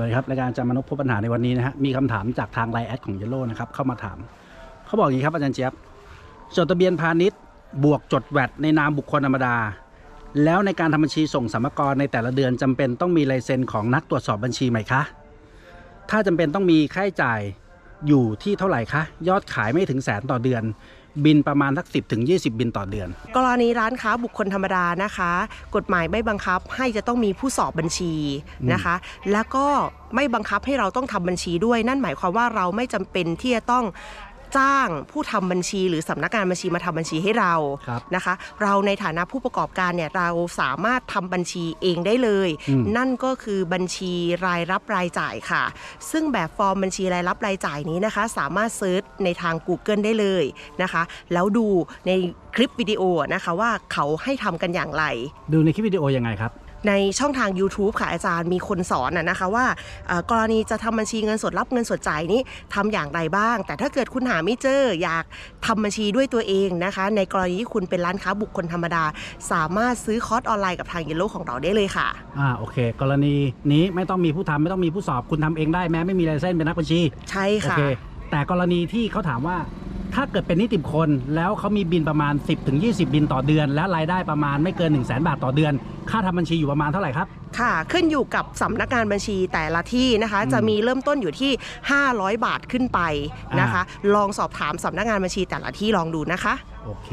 วัสดีครับรายการอาจารย์มนุษย์พบปัญหาในวันนี้นะฮะมีคำถามจากทางไลน์แอดของเยลโล่นะครับเข้ามาถาม เขาบอกอย่างนี้ครับอาจารย์เจี๊ยบจดทะเบียนพาณิชย์ บวกจดแวดในนามบุคคลธรรมดา แล้วในการทำบัญชีส่งสมรกรในแต่ละเดือนจำเป็นต้องมีลายเซ็นของนักตรวจสอบบัญชีไหมคะ ถ้าจำเป็นต้องมีค่าใช้จ่าย อยู่ที่เท่าไหร่คะ ยอดขายไม่ถึงแสนต่อเดือน บินประมาณสักสิบถึงยี่สิบบินต่อเดือน กรณีร้านค้าบุคคลธรรมดานะคะ กฎหมายไม่บังคับให้จะต้องมีผู้สอบบัญชีนะคะ แล้วก็ไม่บังคับให้เราต้องทำบัญชีด้วย นั่นหมายความว่าเราไม่จำเป็นที่จะต้อง จ้างผู้ทำบัญชี หรือสำนักงานบัญชีมาทำบัญชีให้เราครับนะคะ เราในฐานะผู้ประกอบการเนี่ยเราสามารถทำบัญชีเองได้เลยอืมนั่นก็คือบัญชีรายรับรายจ่ายค่ะ ซึ่งแบบฟอร์มบัญชีรายรับรายจ่ายนี้นะคะ สามารถเซิร์ชในทาง Google ได้เลยนะคะ แล้วดูในคลิปวิดีโอนะคะว่าเขาให้ทำกันอย่างไร ดูในคลิปวิดีโอยังไงครับ ในช่องทาง YouTube ค่ะอาจารย์มีคนสอนนะนะคะว่ากรณีจะทำบัญชีเงินสดรับเงินสดจ่ายนี้ทำอย่างไรบ้าง แต่ถ้าเกิดคุณหาไม่เจออยากทำบัญชีด้วยตัวเองนะคะ ในกรณีที่คุณเป็นร้านค้าบุคคลธรรมดา สามารถซื้อคอร์สออนไลน์กับทางเยลโลของเราได้เลยค่ะอ่าโอเค กรณีนี้ไม่ต้องมีผู้ทำไม่ต้องมีผู้สอบคุณทำเองได้แม้ไม่มีลายเส้นเป็นนักบัญชี ใช่ค่ะเคแต่กรณีที่เขาถามว่า ถ้าเกิดเป็นนิติบุคคลแล้วเขามีบินประมาณ 10ถึง20 บินต่อเดือน และรายได้ประมาณไม่เกิน 1 0 0 0 0แบาทต่อเดือน ค่าทำบัญชีอยู่ประมาณเท่าไหร่ครับค่ะ ขึ้นอยู่กับสำนักงานบัญชีแต่ละที่นะคะอืมจะมีเริ่มต้นอยู่ที่ 500 บาทขึ้นไปนะคะ ลองสอบถามสำนักงานบัญชีแต่ละที่ลองดูนะคะโอเค